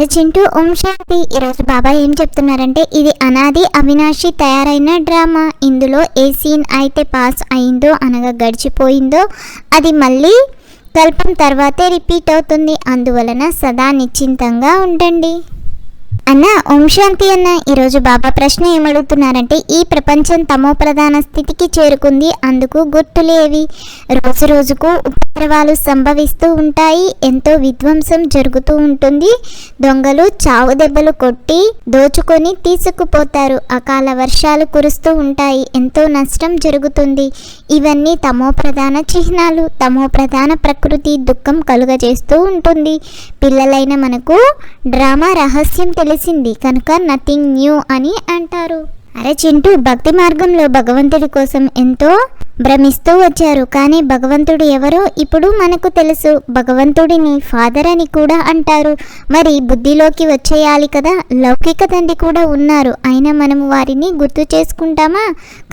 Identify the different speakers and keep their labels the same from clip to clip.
Speaker 1: అరే చింటూ ఓం శాంతి. ఈరోజు బాబా ఏం చెప్తున్నారంటే ఇది అనాది అవినాశి తయారైన డ్రామా. ఇందులో ఏ సీన్ అయితే పాస్ అయిందో అనగా గడిచిపోయిందో అది మళ్ళీ కల్పం తర్వాతే రిపీట్ అవుతుంది. అందువలన సదా నిశ్చింతంగా ఉండండి. అన్న ఓం శాంతి అన్న. ఈరోజు బాబా ప్రశ్న ఏమడుగుతున్నారంటే ఈ ప్రపంచం తమో ప్రధాన స్థితికి చేరుకుంది. అందుకు గుర్తులేవి రోజు రోజుకు ఉపద్రవాలు సంభవిస్తూ ఉంటాయి. ఎంతో విధ్వంసం జరుగుతూ ఉంటుంది. దొంగలు చావు దెబ్బలు కొట్టి దోచుకొని తీసుకుపోతారు. అకాల వర్షాలు కురుస్తూ ఉంటాయి. ఎంతో నష్టం జరుగుతుంది. ఇవన్నీ తమో ప్రధాన చిహ్నాలు. తమో ప్రధాన ప్రకృతి దుఃఖం కలుగజేస్తూ ఉంటుంది. పిల్లలైన మనకు డ్రామా రహస్యం తెలిసింది కనుక నథింగ్ న్యూ అని అంటారు. అరే చింటూ భక్తి మార్గంలో భగవంతుడి కోసం ఎంతో భ్రమిస్తూ వచ్చారు. కానీ భగవంతుడు ఎవరో ఇప్పుడు మనకు తెలుసు. భగవంతుడిని ఫాదర్ అని కూడా అంటారు. మరి బుద్ధిలోకి వచ్చేయాలి కదా? లౌకిక తండ్రి కూడా ఉన్నారు. అయినా మనము వారిని గుర్తు చేసుకుంటామా?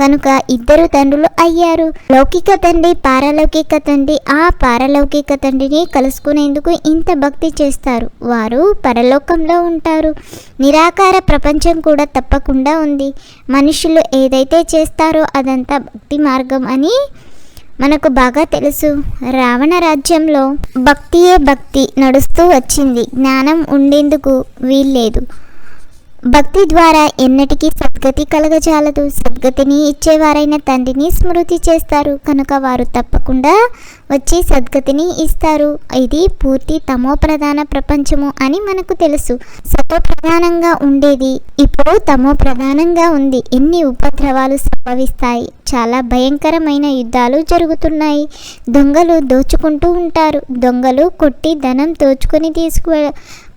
Speaker 1: కనుక ఇద్దరు తండ్రులు అయ్యారు. లౌకిక తండ్రి పారలౌకిక తండ్రి ఆ పారలౌకిక తండ్రిని కలుసుకునేందుకు ఇంత భక్తి చేస్తారు. వారు పరలోకంలో ఉంటారు. నిరాకార ప్రపంచం కూడా తప్పకుండా ఉంది. మనుషులు ఏదైతే చేస్తారో అదంతా భక్తి మార్గం అని మనకు బాగా తెలుసు. రావణ రాజ్యంలో భక్తియే భక్తి నడుస్తూ వచ్చింది. జ్ఞానం ఉండేందుకు వీల్లేదు. భక్తి ద్వారా ఎన్నటికీ సద్గతి కలగజాలదు. సద్గతిని ఇచ్చేవారైన తండ్రిని స్మృతి చేస్తారు. కనుక వారు తప్పకుండా వచ్చి సద్గతిని ఇస్తారు. ఇది పూర్తి తమో ప్రధాన ప్రపంచము అని మనకు తెలుసు. సతో ప్రధానంగా ఉండేది ఇప్పుడు తమో ప్రధానంగా ఉంది. ఎన్ని ఉపద్రవాలు సంభవిస్తాయి. చాలా భయంకరమైన యుద్ధాలు జరుగుతున్నాయి. దొంగలు దోచుకుంటూ ఉంటారు. దొంగలు కొట్టి ధనం దోచుకొని తీసుకు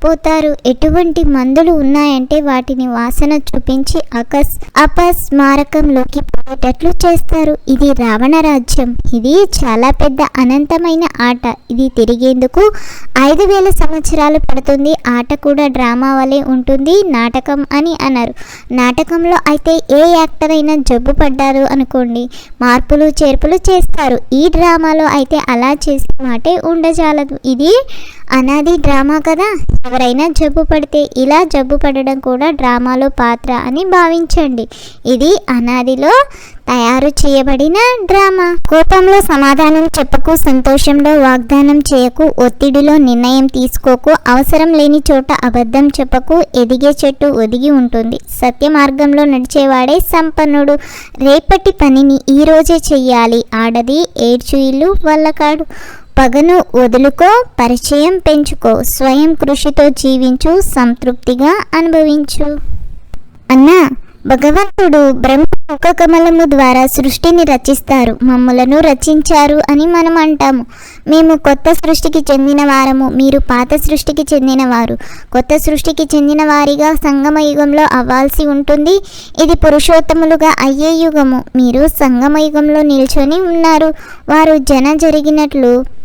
Speaker 1: పోతారు ఎటువంటి మందులు ఉన్నాయంటే వాటిని వాసన చూపించి అకస్ అపస్మారకంలోకి పోయేటట్లు చేస్తారు. ఇది రావణ రాజ్యం. ఇది చాలా పెద్ద అనంతమైన ఆట. ఇది తిరిగేందుకు ఐదు వేల సంవత్సరాలు పడుతుంది. ఆట కూడా డ్రామా వలె ఉంటుంది. నాటకం అని అన్నారు నాటకంలో అయితే ఏ యాక్టర్ అయినా జబ్బు పడ్డారు అనుకోండి. మార్పులు చేర్పులు చేస్తారు. ఈ డ్రామాలో అయితే అలా చేసే మాటే ఉండజాలదు. ఇది అనాది డ్రామా కదా? ఎవరైనా జబ్బు పడితే ఇలా జబ్బు పడడం కూడా డ్రామాలో పాత్ర అని భావించండి. ఇది అనాదిలో తయారు చేయబడిన డ్రామా. కోపంలో సమాధానం చెప్పకు సంతోషంలో వాగ్దానం చేయకు ఒత్తిడిలో నిర్ణయం తీసుకోకు అవసరం లేని చోట అబద్ధం చెప్పకు ఎదిగే చెట్టు ఒదిగి ఉంటుంది. సత్య మార్గంలో నడిచేవాడే సంపన్నుడు. రేపటి పనిని ఈరోజే చెయ్యాలి. ఆడది ఏడ్చు ఇల్లు వల్లకాడు పగను వదులుకో పరిచయం పెంచుకో స్వయం కృషితో జీవించు సంతృప్తిగా అనుభవించు. అన్నా భగవంతుడు బ్రహ్మ ముఖ కమలము ద్వారా సృష్టిని రచిస్తారు. మమ్మలను రచించారు అని మనం అంటాము. మేము కొత్త సృష్టికి చెందిన వారము. మీరు పాత సృష్టికి చెందినవారు కొత్త సృష్టికి చెందిన వారిగా సంగమ యుగంలో అవ్వాల్సి ఉంటుంది. ఇది పురుషోత్తములుగా అయ్యే యుగము. మీరు సంగమ యుగంలో నిల్చొని ఉన్నారు. వారు జన జరిగినట్లు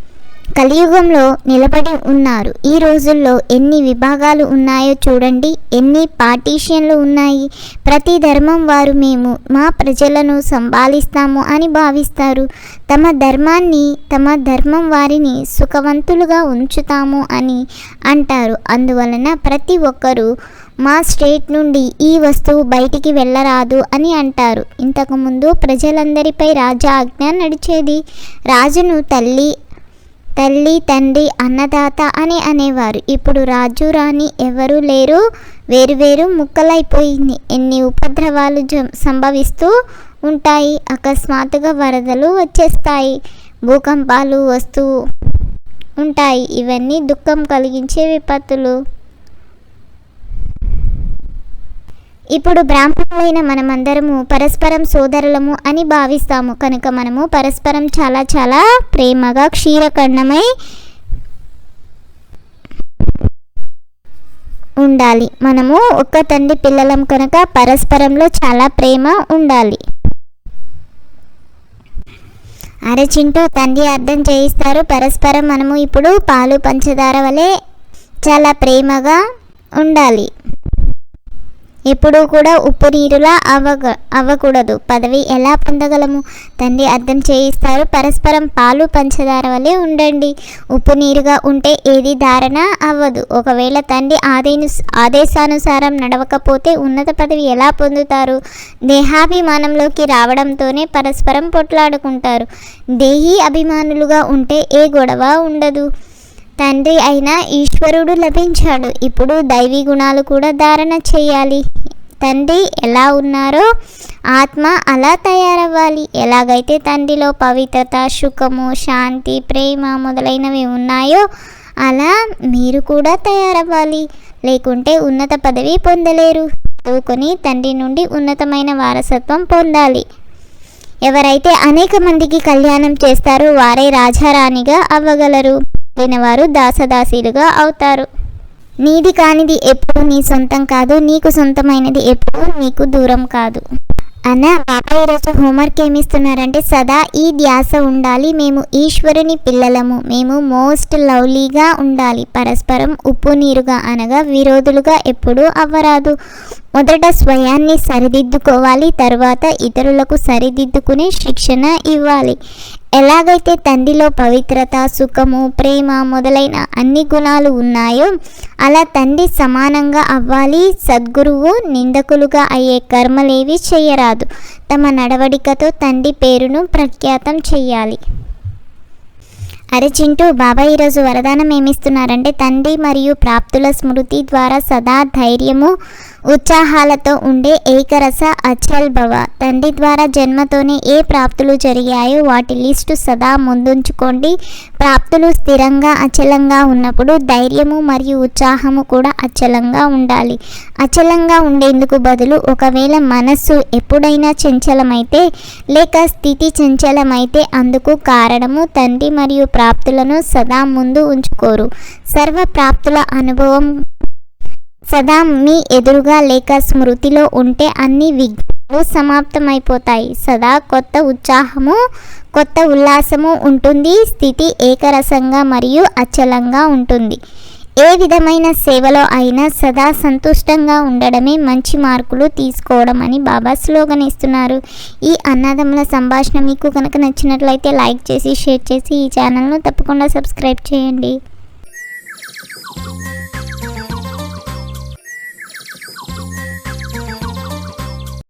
Speaker 1: కలియుగంలో నిలబడి ఉన్నారు. ఈ రోజుల్లో ఎన్ని విభాగాలు ఉన్నాయో చూడండి. ఎన్ని పార్టీషన్లు ఉన్నాయి. ప్రతి ధర్మం వారు మేము మా ప్రజలను సంభాలిస్తాము అని భావిస్తారు. తమ ధర్మాన్ని తమ ధర్మం వారిని సుఖవంతులుగా ఉంచుతాము అని అంటారు. అందువలన ప్రతి ఒక్కరూ మా స్టేట్ నుండి ఈ వస్తువు బయటికి వెళ్ళరాదు అని అంటారు. ఇంతకుముందు ప్రజలందరిపై రాజా ఆజ్ఞ నడిచేది. రాజును తల్లి తల్లి తండ్రి అన్నదాత అని అనేవారు. ఇప్పుడు రాజు రాణి ఎవరు లేరు. వేరువేరు ముక్కలైపోయింది. ఎన్ని ఉపద్రవాలు జ- సంభవిస్తూ ఉంటాయి. అకస్మాత్తుగా వరదలు వచ్చేస్తాయి. భూకంపాలు వస్తూ ఉంటాయి. ఇవన్నీ దుఃఖం కలిగించే విపత్తులు. ఇప్పుడు బ్రాహ్మణులైన మనమందరము పరస్పరం సోదరులము అని భావిస్తాము. కనుక మనము పరస్పరం చాలా చాలా ప్రేమగా క్షీరకర్ణమై ఉండాలి. మనము ఒక్క తండ్రి పిల్లలం కనుక పరస్పరంలో చాలా ప్రేమ ఉండాలి. అరే చింటూ తండ్రి అర్థం చేయిస్తారు. పరస్పరం మనము ఇప్పుడు పాలు పంచదార వలె చాలా ప్రేమగా ఉండాలి. ఎప్పుడూ కూడా ఉప్పు నీరులా అవ్వ అవ్వకూడదు పదవి ఎలా పొందగలము? తండ్రి అర్థం చేయిస్తారు. పరస్పరం పాలు పంచదార వలె ఉండండి. ఉప్పు నీరుగా ఉంటే ఏది ధారణ అవ్వదు. ఒకవేళ తండ్రి ఆదేను ఆదేశానుసారం నడవకపోతే ఉన్నత పదవి ఎలా పొందుతారు? దేహాభిమానంలోకి రావడంతోనే పరస్పరం పొట్లాడుకుంటారు. దేహీ అభిమానులుగా ఉంటే ఏ గొడవ ఉండదు. తండ్రి అయిన ఈశ్వరుడు లభించాడు. ఇప్పుడు దైవీ గుణాలు కూడా ధారణ చేయాలి. తండ్రి ఎలా ఉన్నారో ఆత్మ అలా తయారవ్వాలి. ఎలాగైతే తండ్రిలో పవిత్రత సుఖము శాంతి ప్రేమ మొదలైనవి ఉన్నాయో అలా మీరు కూడా తయారవ్వాలి. లేకుంటే ఉన్నత పదవి పొందలేరు. చదువుకొని తండ్రి నుండి ఉన్నతమైన వారసత్వం పొందాలి. ఎవరైతే అనేక మందికి కళ్యాణం చేస్తారో వారే రాజారాణిగా అవ్వగలరు. వారు దాసదాసీలుగా అవుతారు. నీది కానిది ఎప్పుడు నీ సొంతం కాదు నీకు సొంతమైనది ఎప్పుడు నీకు దూరం కాదు. అన్న పాప ఈరోజు హోంవర్క్ ఏమిస్తున్నారంటే సదా ఈ ధ్యాస ఉండాలి మేము ఈశ్వరుని పిల్లలము మేము మోస్ట్ లవ్లీగా ఉండాలి పరస్పరం ఉప్పు నీరుగా అనగా విరోధులుగా ఎప్పుడూ అవ్వరాదు. మొదట స్వయాన్ని సరిదిద్దుకోవాలి తర్వాత ఇతరులకు సరిదిద్దుకునే శిక్షణ ఇవ్వాలి. ఎలాగైతే తండ్రిలో పవిత్రత సుఖము ప్రేమ మొదలైన అన్ని గుణాలు ఉన్నాయో అలా తండ్రి సమానంగా అవ్వాలి సద్గురువు నిందకులుగా అయ్యే కర్మలేవి చేయరాదు. తమ నడవడికతో తండ్రి పేరును ప్రఖ్యాతం చేయాలి అరే చింటూ బాబా ఈరోజు వరదానం ఏమిస్తున్నారంటే తండ్రి మరియు ప్రాప్తుల స్మృతి ద్వారా సదా ధైర్యము ఉత్సాహాలతో ఉండే ఏకరస అచల్ భవ. తండ్రి ద్వారా జన్మతోనే ఏ ప్రాప్తులు జరిగాయో వాటి లిస్టు సదా ముందుంచుకోండి. ప్రాప్తులు స్థిరంగా అచలంగా ఉన్నప్పుడు ధైర్యము మరియు ఉత్సాహము కూడా అచలంగా ఉండాలి. అచలంగా ఉండేందుకు బదులు ఒకవేళ మనస్సు ఎప్పుడైనా చంచలమైతే లేక స్థితి చంచలమైతే అందుకు కారణము తండ్రి మరియు ప్రాప్తులను సదా ముందు ఉంచుకోరు. సర్వ ప్రాప్తుల అనుభవం సదా మీ ఎదురుగా లేక స్మృతిలో ఉంటే అన్ని విఘ్నాలు సమాప్తమైపోతాయి. సదా కొత్త ఉత్సాహము కొత్త ఉల్లాసము ఉంటుంది. స్థితి ఏకరసంగా మరియు అచలంగా ఉంటుంది. ఏ విధమైన సేవలో అయినా సదా సంతుష్టంగా ఉండడమే మంచి మార్కులు తీసుకోవడం అని బాబా స్లోగన్ ఇస్తున్నారు. ఈ అన్నదమ్ముల సంభాషణ మీకు కనుక నచ్చినట్లయితే లైక్ చేసి షేర్ చేసి ఈ ఛానల్ను తప్పకుండా సబ్స్క్రైబ్ చేయండి.